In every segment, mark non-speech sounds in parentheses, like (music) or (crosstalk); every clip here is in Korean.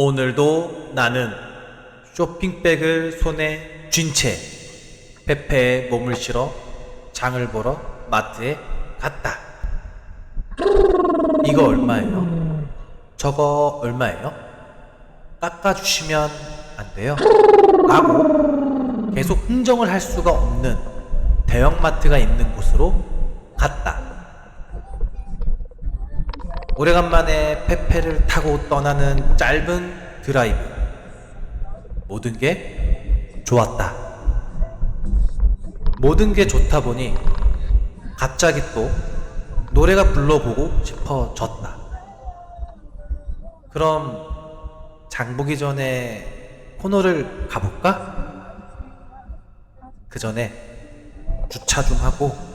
오늘도 나는 쇼핑백을 손에 쥔 채 페페에 몸을 실어 장을 보러 마트에 갔다. 이거 얼마예요? 저거 얼마예요? 깎아주시면 안 돼요? 라고 계속 흥정을 할 수가 없는 대형마트가 있는 곳으로 갔다. 오래간만에 페페를 타고 떠나는 짧은 드라이브. 모든 게 좋았다. 모든 게 좋다 보니 갑자기 또 노래가 불러보고 싶어졌다. 그럼 장보기 전에 코너를 가볼까? 그 전에 주차 좀 하고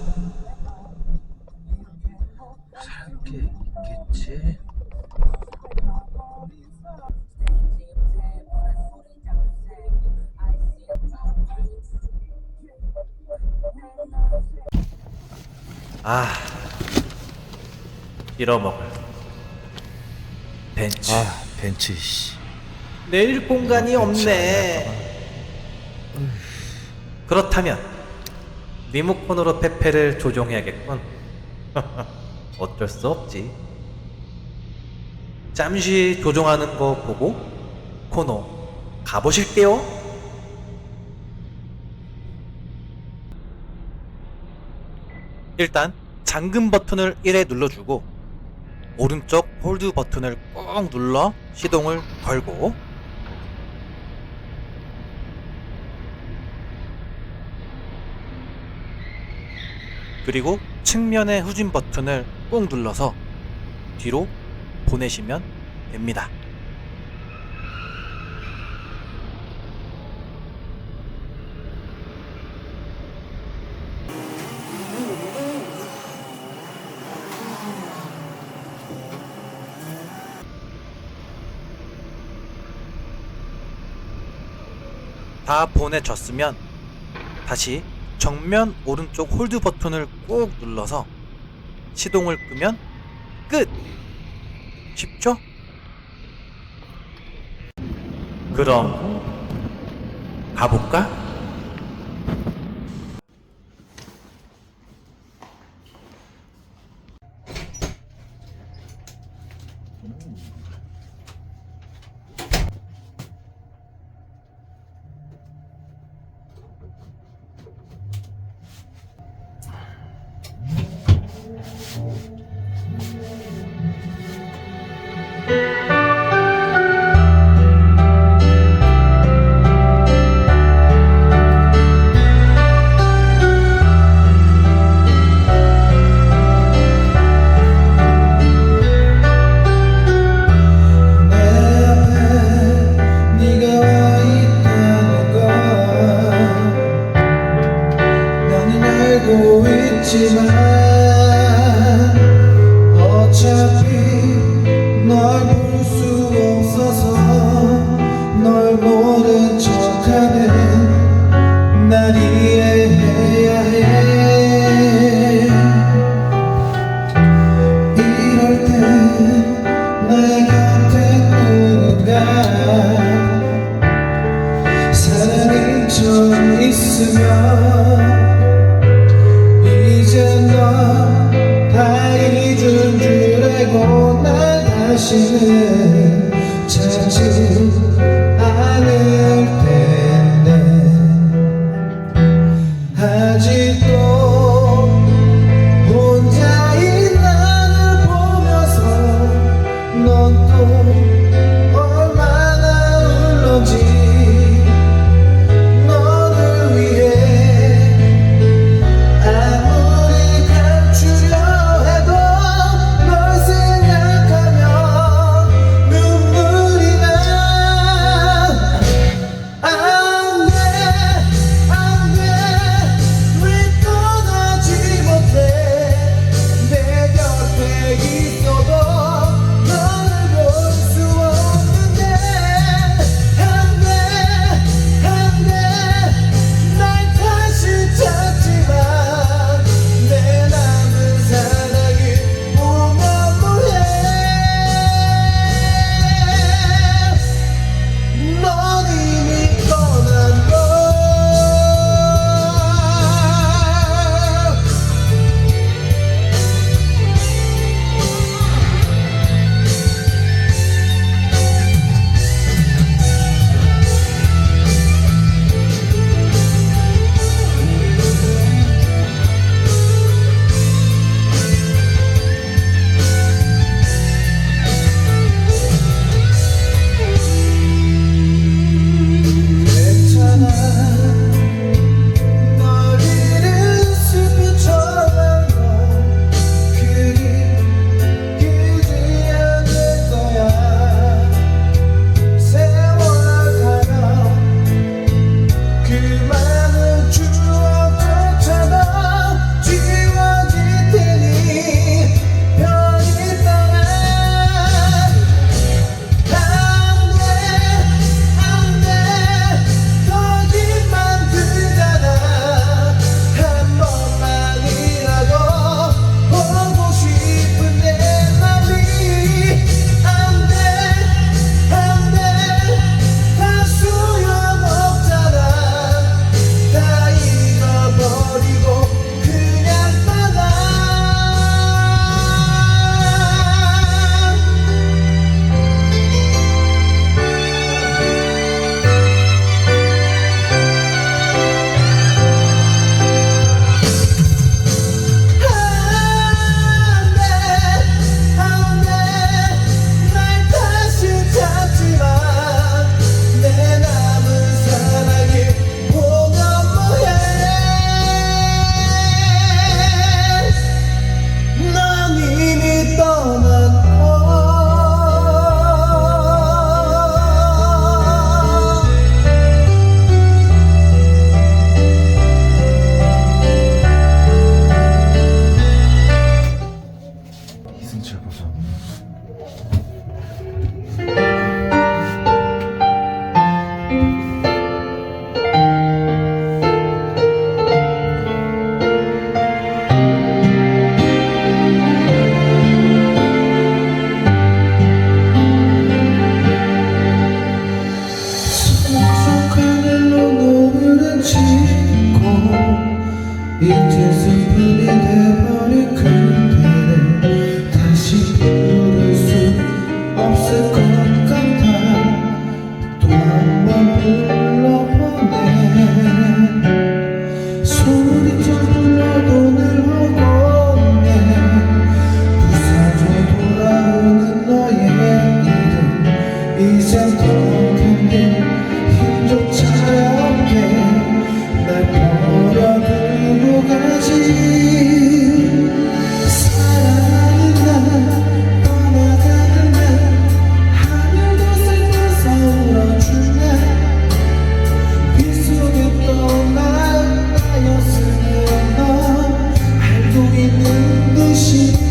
아 빌어먹을 벤츠. 아 벤츠 씨. 내릴 공간이 어, 벤츠 없네. 그렇다면 리모컨으로 페페를 조종해야겠군. (laughs) 어쩔 수 없지. 잠시 조종하는 거 보고 코너 가보실게요 일단 잠금 버튼을 1에 눌러주고 오른쪽 홀드 버튼을 꾹 눌러 시동을 걸고 그리고 측면의 후진 버튼을 꾹 눌러서 뒤로 보내시면 됩니다. 다 보내졌으면 다시 정면 오른쪽 홀드 버튼을 꾹 눌러서 시동을 끄면 끝! 쉽죠? 그럼 가볼까? başını 있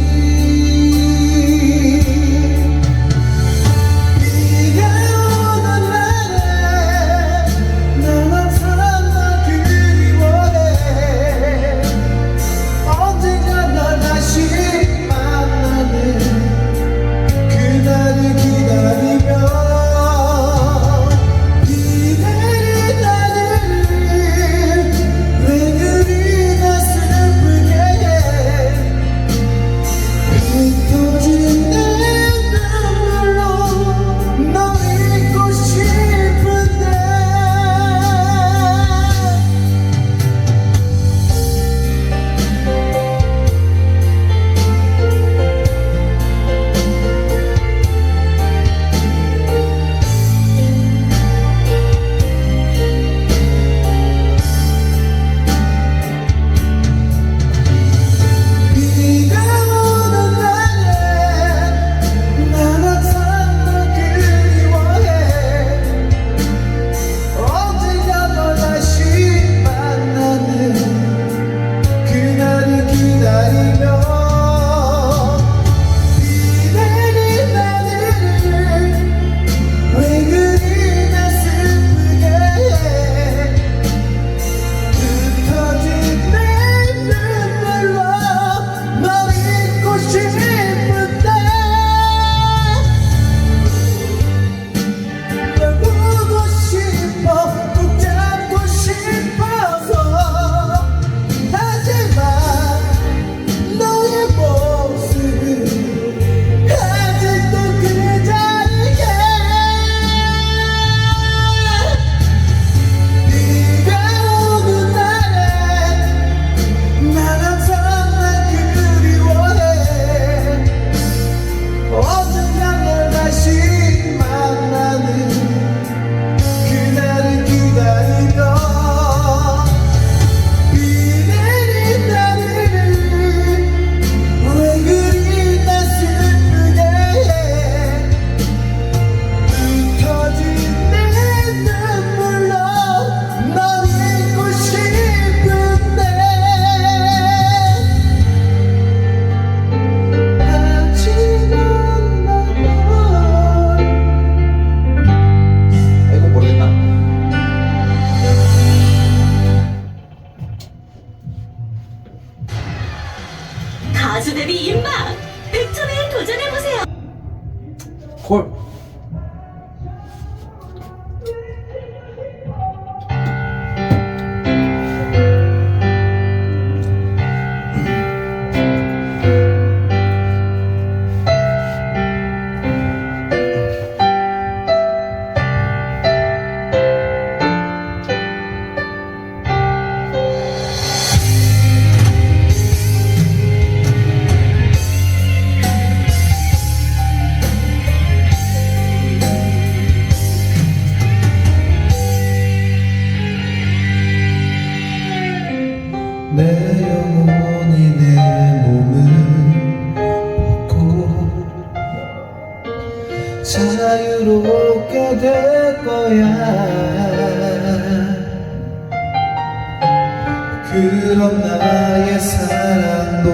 그럼 나의 사랑도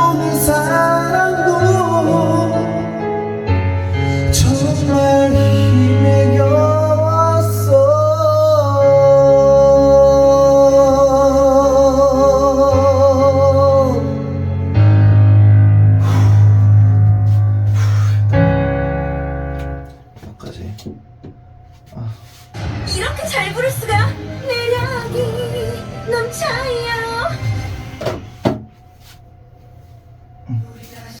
Kami sarang dulu